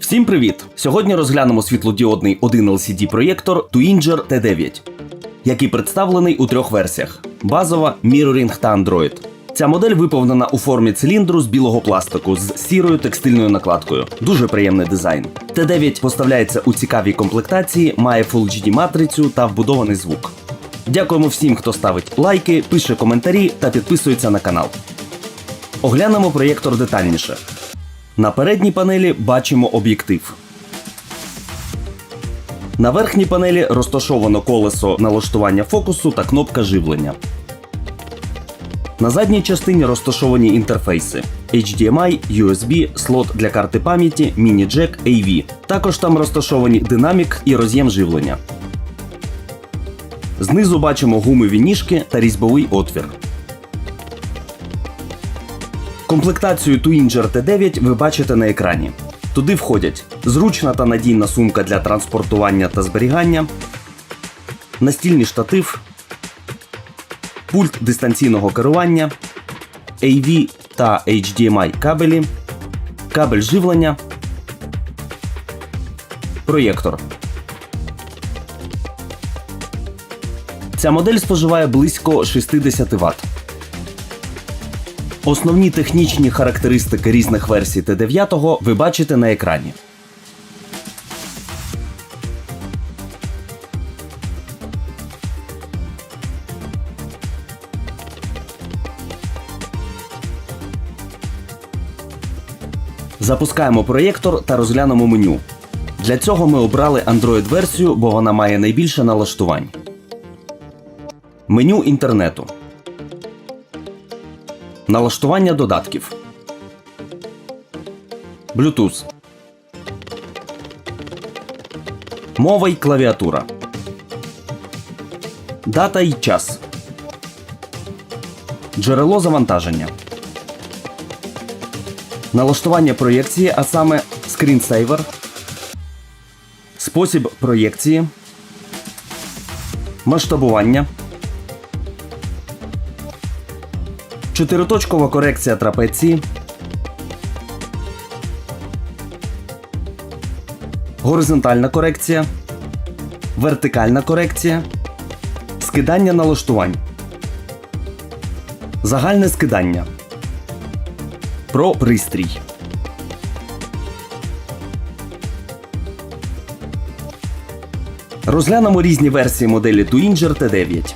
Всім привіт! Сьогодні розглянемо світлодіодний 1 LCD проєктор Twinger T9, який представлений у трьох версіях: базова, Mirroring та Android. Ця модель виповнена у формі циліндру з білого пластику з сірою текстильною накладкою. Дуже приємний дизайн. T9 поставляється у цікавій комплектації, має Full HD матрицю та вбудований звук. Дякуємо всім, хто ставить лайки, пише коментарі та підписується на канал. Оглянемо проєктор детальніше. На передній панелі бачимо об'єктив. На верхній панелі розташовано колесо налаштування фокусу та кнопка живлення. На задній частині розташовані інтерфейси HDMI, USB, слот для карти пам'яті, міні-джек, AV. Також там розташовані динамік і роз'єм живлення. Знизу бачимо гумові ніжки та різьбовий отвір. Комплектацію Twinger T9 ви бачите на екрані. Туди входять зручна та надійна сумка для транспортування та зберігання, настільний штатив, пульт дистанційного керування, AV та HDMI кабелі, кабель живлення, проєктор. Ця модель споживає близько 60 Вт. Основні технічні характеристики різних версій Т9 ви бачите на екрані. Запускаємо проєктор та розглянемо меню. Для цього ми обрали Android-версію, бо вона має найбільше налаштувань. Меню інтернету. Налаштування додатків. Bluetooth. Мова й клавіатура. Дата й час. Джерело завантаження. Налаштування проєкції, а саме скрінсейвер. Спосіб проєкції. Масштабування. Чотириточкова корекція трапеції. Горизонтальна корекція. Вертикальна корекція. Скидання налаштувань. Загальне скидання. Про пристрій. Розглянемо різні версії моделі Twinger T9.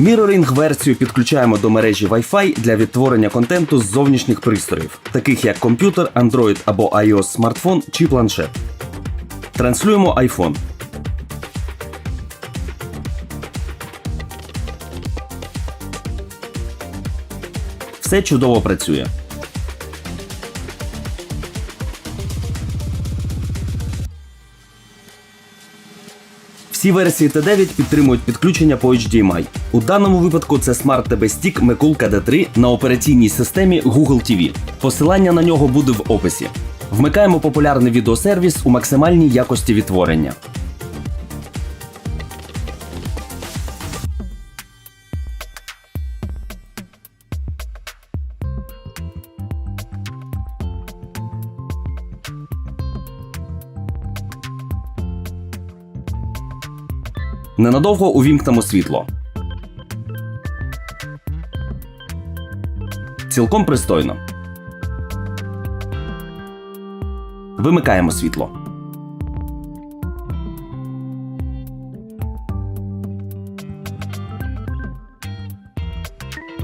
Mirroring версію підключаємо до мережі Wi-Fi для відтворення контенту з зовнішніх пристроїв, таких як комп'ютер, Android або iOS смартфон чи планшет. Транслюємо iPhone. Все чудово працює. Всі версії Т9 підтримують підключення по HDMI. У даному випадку це Smart TV Stick Mekulka D3 на операційній системі Google TV. Посилання на нього буде в описі. Вмикаємо популярний відеосервіс у максимальній якості відтворення. Ненадовго увімкнемо світло. Цілком пристойно. Вимикаємо світло.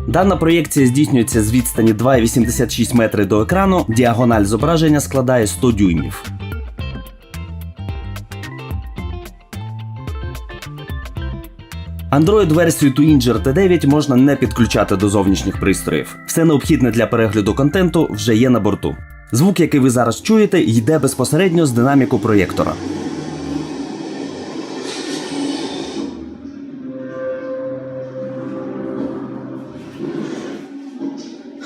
Дана проєкція здійснюється з відстані 2,86 метри до екрану. Діагональ зображення складає 100 дюймів. Android-версію Twinger T9 можна не підключати до зовнішніх пристроїв. Все необхідне для перегляду контенту вже є на борту. Звук, який ви зараз чуєте, йде безпосередньо з динаміку проєктора.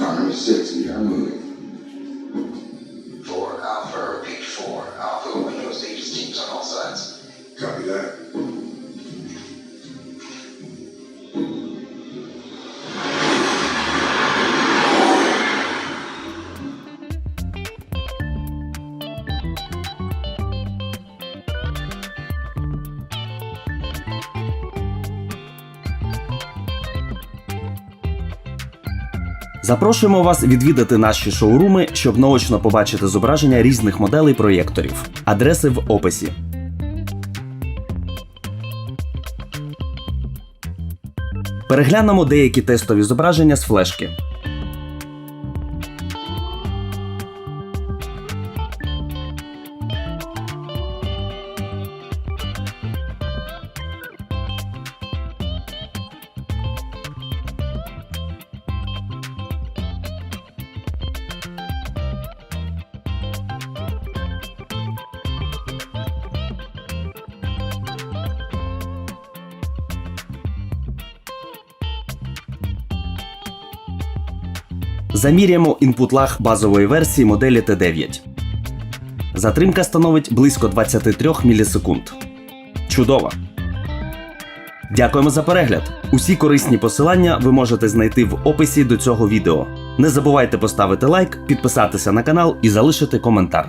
Connor 6, we are moving. For Alpha, repeat for Alpha, Windows stages teams on all Запрошуємо вас відвідати наші шоуруми, щоб наочно побачити зображення різних моделей проєкторів. Адреси в описі. Переглянемо деякі тестові зображення з флешки. Заміряємо інпут лаг базової версії моделі Т9. Затримка становить близько 23 мілісекунд. Чудово! Дякуємо за перегляд! Усі корисні посилання ви можете знайти в описі до цього відео. Не забувайте поставити лайк, підписатися на канал і залишити коментар.